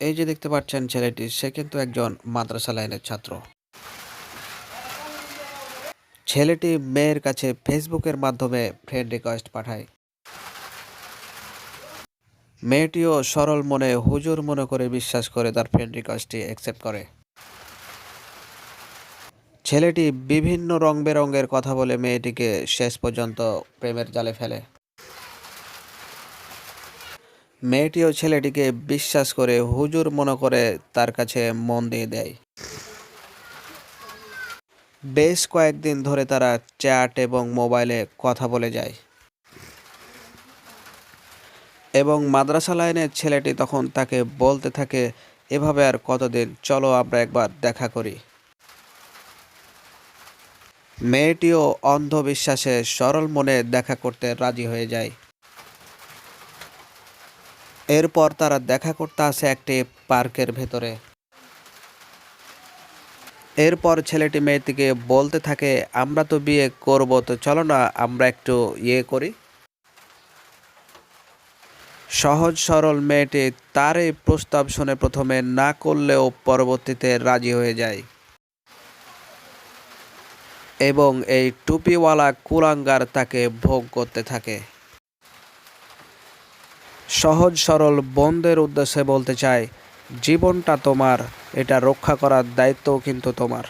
এই যে দেখতে পাচ্ছেন ছেলেটি, সে কিন্তু একজন মাদ্রাসা লাইনের ছাত্র। ছেলেটি মেয়ের কাছে ফেসবুকের মাধ্যমে ফ্রেন্ড রিকোয়েস্ট পাঠায়। মেয়েটিও সরল মনে, হুজুর মনে করে বিশ্বাস করে তার ফ্রেন্ড রিকোয়েস্টটি অ্যাকসেপ্ট করে। ছেলেটি বিভিন্ন রং বেরঙের কথা বলে মেয়েটিকে শেষ পর্যন্ত প্রেমের জালে ফেলে। মেয়েটিও ছেলেটিকে বিশ্বাস করে হুজুর মনে করে তার কাছে মন দিয়ে দেয়। বেশ কয়েকদিন ধরে তারা চ্যাট এবং মোবাইলে কথা বলে যায়। এবং মাদ্রাসা লাইনের ছেলেটি তখন তাকে বলতে থাকে, এভাবে আর কতদিন? চলো আমরা একবার দেখা করি। মেয়েটিও অন্ধবিশ্বাসে সরল মনে দেখা করতে রাজি হয়ে যায়। এরপর তারা দেখা করতে আসে একটি পার্কের ভেতরে। এরপর ছেলেটি মেয়েটিকে বলতে থাকে, আমরা তো বিয়ে করব, তো চলো না, আমরা একটু ইয়ে করি। সহজ সরল মেয়েটি তার এই প্রস্তাব শুনে প্রথমে না করলেও পরবর্তীতে রাজি হয়ে যায়। এবং এই টুপিওয়ালা কুলাঙ্গার তাকে ভোগ করতে থাকে। সহজ সরল বন্ধের উদ্দেশ্যে বলতে চাই জীবনটা তোমার এটা রক্ষা করার দায়িত্বও কিন্তু তোমার।